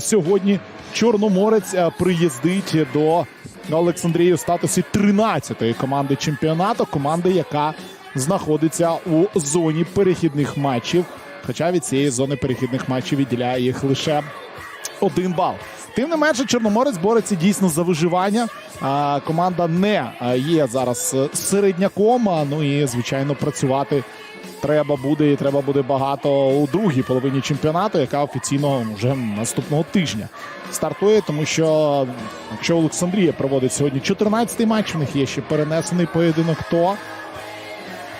сьогодні Чорноморець е, приїздить до Олександрії у статусі 13-ї команди чемпіонату. Команди, яка знаходиться у зоні перехідних матчів. Хоча від цієї зони перехідних матчів відділяє їх лише один бал. Тим не менше, Чорноморець бореться дійсно за виживання. Команда не є зараз е, середняком. Ну і звичайно працювати треба буде і треба буде багато у другій половині чемпіонату, яка офіційно вже наступного тижня стартує. Тому що якщо Олександрія проводить сьогодні 14-й матч, в них є ще перенесений поєдинок, то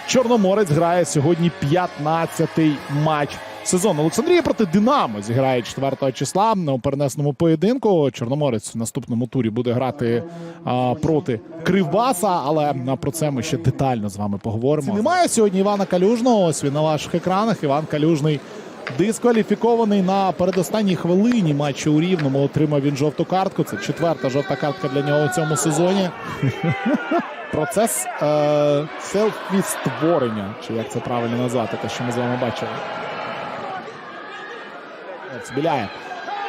Чорноморець грає сьогодні 15-й матч сезону. Олександрія проти Динамо зіграє 4 числа у перенесному поєдинку. Чорноморець в наступному турі буде грати а, проти Кривбаса, але про це ми ще детально з вами поговоримо. Немає сьогодні Івана Калюжного. Ось він на ваших екранах. Іван Калюжний дискваліфікований на передостанній хвилині матчу у Рівному. Отримав він жовту картку. Це четверта жовта картка для нього у цьому сезоні. Процес е, селфі-створення, чи як це правильно назвати, те, що ми з вами бачили. Біляє.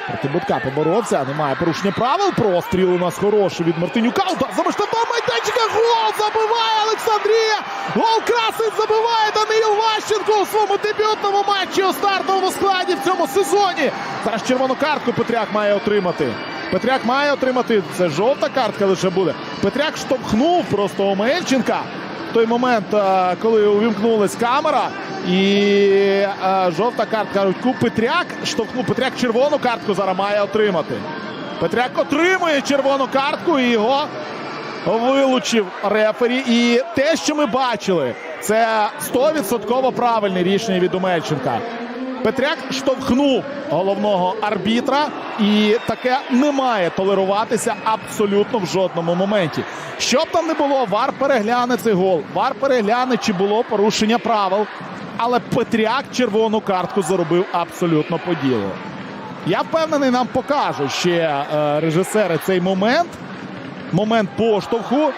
Проти Будка поборовся. Немає порушення правил. Простріл у нас хороший від Мартинюка. Удар за масштабом майданчика. Гол забиває Олександрія. Гол красить забиває Даниїл Ващенко у своєму дебютному матчі у стартовому складі в цьому сезоні. Зараз червону картку Петряк має отримати. Петряк має отримати. Це жовта картка лише буде. Петряк штовхнув просто Омельченка. В той момент, е, коли увімкнулась камера, і е, жовта картка Рудьку Петряк штовхнув Петряк червону картку зараз має отримати. Петряк отримує червону картку і його вилучив рефері. І те, що ми бачили, це 100% правильне рішення від Омельченка. Петряк штовхнув головного арбітра, і таке не має толеруватися абсолютно в жодному моменті. Що б там не було, вар перегляне цей гол. Вар перегляне, чи було порушення правил. Але Петряк червону картку заробив абсолютно по ділу. Я впевнений, нам покажуть ще е, режисери цей момент. Момент поштовху.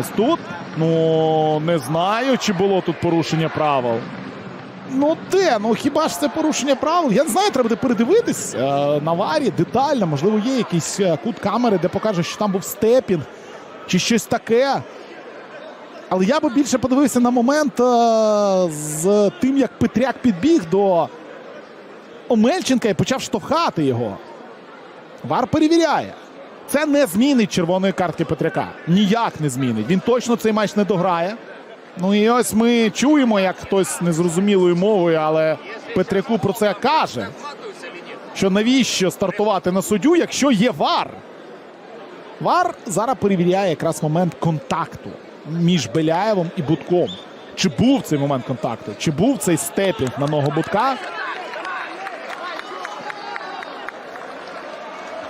Ось тут. Ну, не знаю, чи було тут порушення правил. Ну де? Ну хіба ж це порушення правил? Я не знаю, треба буде передивитись е, на варі детально. Можливо, є якийсь е, кут камери, де покаже, що там був степінг чи щось таке. Але я би більше подивився на момент е, з тим, як Петряк підбіг до Омельченка і почав штовхати його. Вар перевіряє. Це не змінить червоної картки Петряка. Ніяк не змінить. Він точно цей матч не дограє. Ну і ось ми чуємо, як хтось незрозумілою мовою, але Петряку про це каже. Що навіщо стартувати на суддю, якщо є вар? Вар зараз перевіряє якраз момент контакту між Беляєвим і Будком. Чи був цей момент контакту? Чи був цей степінг на ногу Будка?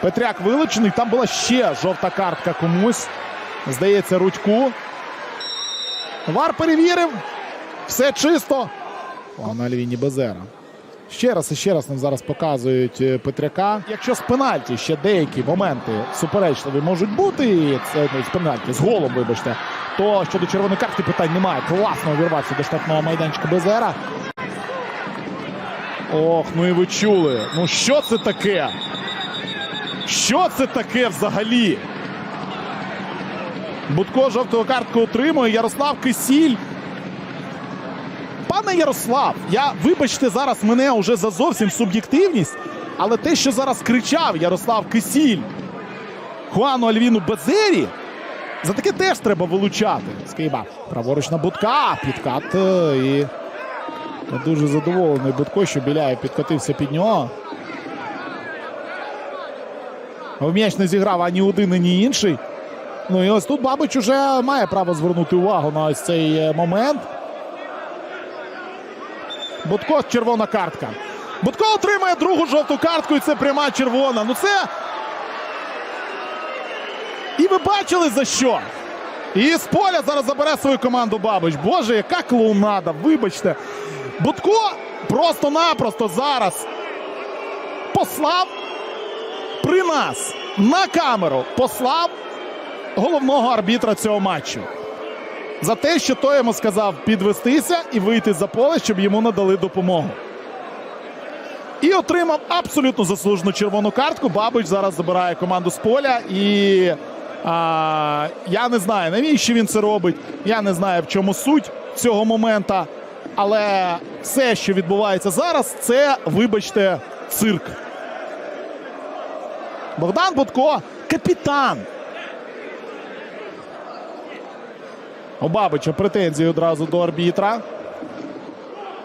Петряк вилучений. Там була ще жовта картка комусь. Здається, Рудьку. Вар перевірив. Все чисто. О, на Альвіні Безера. Ще раз і ще раз нам зараз показують е, Петряка. Якщо з пенальті ще деякі моменти суперечливі можуть бути, і це ну, з пенальті, з голом, вибачте, то щодо червоної картки питань немає. Класно увірвався до штрафного майданчика Безера. Ох, ну і ви чули. Ну що це таке? Що це таке взагалі? Будко жовту картку отримує. Ярослав Кисіль. Пане Ярослав, я вибачте зараз мене уже за зовсім суб'єктивність, але те, що зараз кричав Ярослав Кисіль Хуану Альвіну Безері, за таке теж треба вилучати. Скиба. Праворуч на Будка. Підкат. е, І дуже задоволений Будко, що Біляєв підкотився під нього. В м'яч не зіграв ані один, ані інший. Ну і ось тут Бабич уже має право звернути увагу на ось цей е, момент. Будко червона картка. Будко отримає другу жовту картку, і це пряма червона. Ну це. І ви бачили за що? І з поля зараз забере свою команду Бабич. Боже, яка клоунада, вибачте. Будко просто-напросто зараз послав при нас на камеру послав головного арбітра цього матчу. За те, що той йому сказав підвестися і вийти за поле, щоб йому надали допомогу. І отримав абсолютно заслужену червону картку. Бабич зараз забирає команду з поля. І а, я не знаю, навіщо він це робить. Я не знаю, в чому суть цього момента. Але все, що відбувається зараз, це, вибачте, цирк. Богдан Будко капітан. У Бабича претензії одразу до арбітра.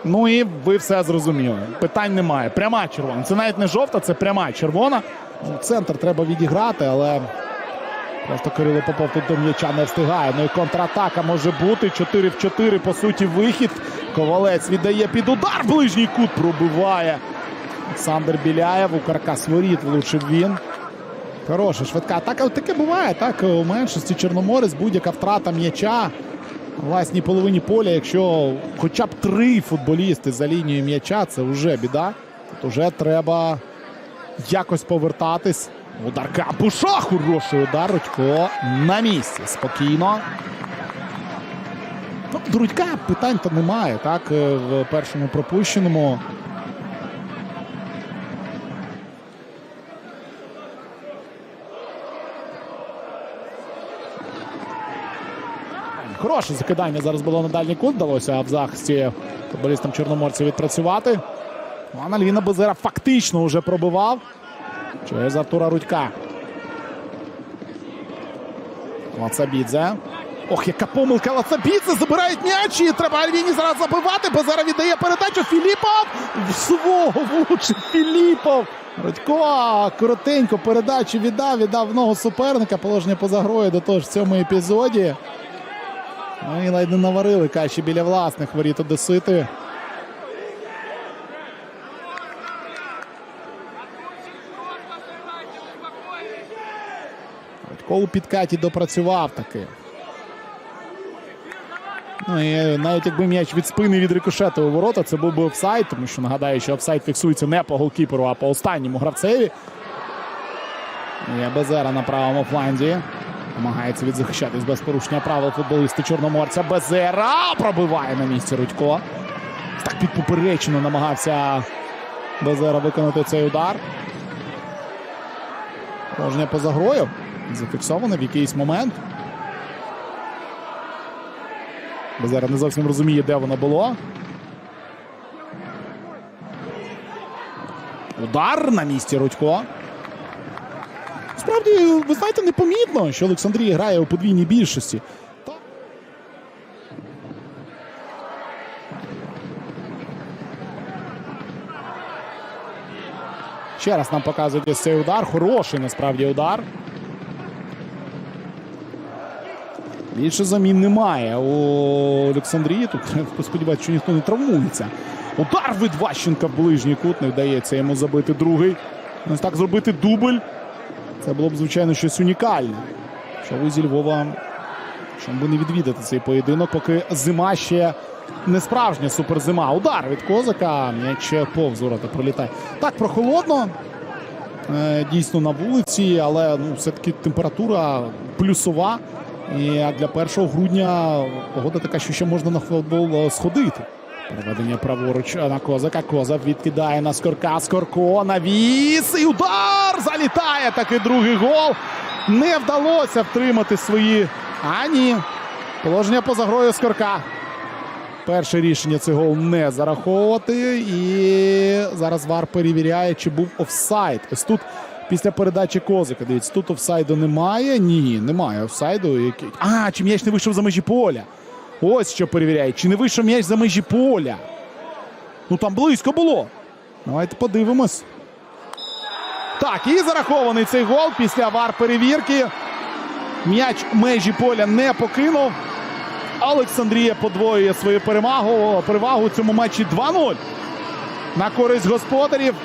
Ну і ви все зрозуміли. Питань немає. Пряма червона. Це навіть не жовта, це пряма червона. Ну, Центр треба відіграти, але просто Кирило Попов тут до м'яча не встигає. Ну і контратака може бути. 4 в 4, по суті, вихід. Ковалець віддає під удар. Ближній кут пробиває. Олександр Біляєв у каркас воріт влучив він. Хороша швидка атака. Таке буває. Так, у меншості Чорноморець, будь-яка втрата м'яча у власній половині поля. Якщо хоча б три футболісти за лінією м'яча, це вже біда. Тут вже треба якось повертатись. Удар Капуша. Хороший удар. Рудько на місці. Спокійно. Ну, до Рудька питань то немає. Так, е, в першому пропущеному. Хороше закидання зараз було на дальній кут. Вдалося в захисті футболістам Чорноморця відпрацювати. Ну, а Наліна Безера фактично вже пробивав. Через Артура Рудька. Лацабідзе. Ох, яка помилка Лацабідзе. Забирають м'яч і треба Альвіні зараз забивати. Безера віддає передачу. Філіпов в свого влучив Філіпов. Рудько коротенько передачу віддав, віддав в ногу суперника. Положення поза грою до того ж в цьому епізоді. Ну і ледь не наварили каші біля власних воріт Одесити. Радько у підкаті допрацював таки. Ну і навіть якби м'яч від спини від рикошету у ворота, це був би офсайд, тому що нагадаю, що офсайд фіксується не по голкіперу, а по останньому гравцеві. Є Безера на правому фланзі. Намагається відзахищатись без порушення правил футболісти Чорноморця. Безера пробиває на місці Рудько. Так під поперечину намагався Безера виконати цей удар. Положення поза грою. Зафіксоване в якийсь момент. Безера не зовсім розуміє, де воно було. Удар на місці Рудько. Справді, ви знаєте, непомітно, що Олександрія грає у подвійній більшості. Ще раз нам показують ось цей удар. Хороший насправді удар. Більше замін немає у Олександрії. Тут треба сподіватися, що ніхто не травмується. Удар від Ващенка в ближній кут. Не вдається йому забити другий. Ось так зробити дубль. Це було б, звичайно, щось унікальне. Що зі Львова, щоб би не відвідати цей поєдинок, поки зима ще не справжня суперзима. Удар від козака. М'яч повз ворота пролітає. Так, прохолодно. Е, Дійсно на вулиці, але ну, все-таки температура плюсова. І для 1 грудня погода така, що ще можна на футбол е, сходити. Переведення праворуч на козака. Козак відкидає на скорка. Скорко навіс. І удар! Залітає такий другий гол. Не вдалося втримати свої. А ні. Положення поза грою скорка. Перше рішення цей гол не зараховувати. І зараз Вар перевіряє, чи був офсайд. Ось тут після передачі козика. Дивіться, тут офсайду немає. Ні, немає офсайду. А, чи м'яч не вийшов за межі поля. Ось що перевіряє. Чи не вийшов м'яч за межі поля? Ну там близько було. Давайте подивимось. Так, і зарахований цей гол після вар перевірки. М'яч межі поля не покинув. Олександрія подвоює свою перемагу. Перевагу у цьому матчі 2-0. На користь господарів.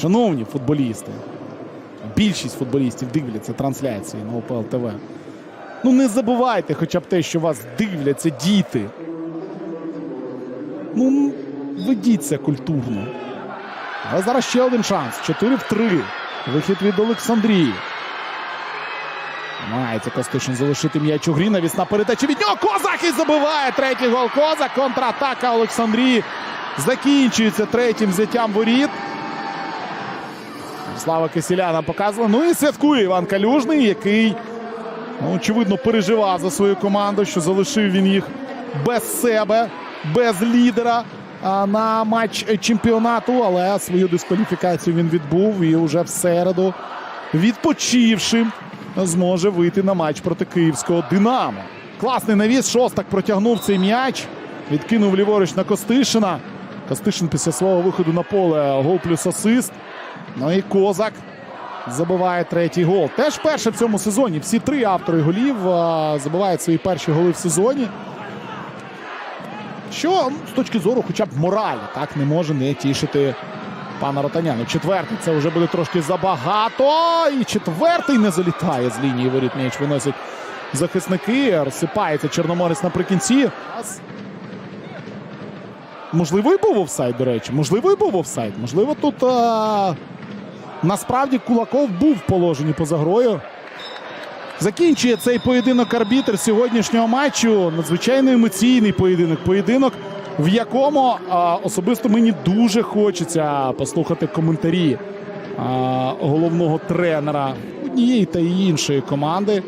Шановні футболісти. Більшість футболістів дивляться трансляції на ОПЛ ТВ. Ну не забувайте хоча б те, що вас дивляться діти. Ну, ведіться культурно. Але зараз ще один шанс. 4 в 3. Вихід від Олександрії. Намагається Костишин залишити м'яч у грі. Навісна передача від нього. Козак і забиває третій гол. Козак. Контратака Олександрії. закінчується третім взяттям воріт. Слава Кисіляна показувала. Ну і святкує Іван Калюжний, який, ну, очевидно, переживав за свою команду, що залишив він їх без себе, без лідера на матч чемпіонату. Але свою дискваліфікацію він відбув і вже в середу, відпочивши, зможе вийти на матч проти київського Динамо. Класний навіс. Шостак протягнув цей м'яч. Відкинув ліворуч на Костишина. Костишин після свого виходу на поле гол плюс асист. Ну і Козак забиває третій гол. Теж перше в цьому сезоні. Всі три автори голів забивають свої перші голи в сезоні. Що ну, з точки зору, хоча б моралі, так не може не тішити пана Ротаняна. Четвертий це вже буде трошки забагато. І четвертий не залітає з лінії воріт. М'яч виносять захисники. Розсипається Чорноморець наприкінці. Можливо, і був офсайд, до речі. Можливо, і був офсайд. Можливо, тут а... насправді Кулаков був в положенні поза грою. Закінчує цей поєдинок арбітр сьогоднішнього матчу. Надзвичайно емоційний поєдинок. Поєдинок, в якому а, особисто мені дуже хочеться послухати коментарі а, головного тренера однієї та іншої команди.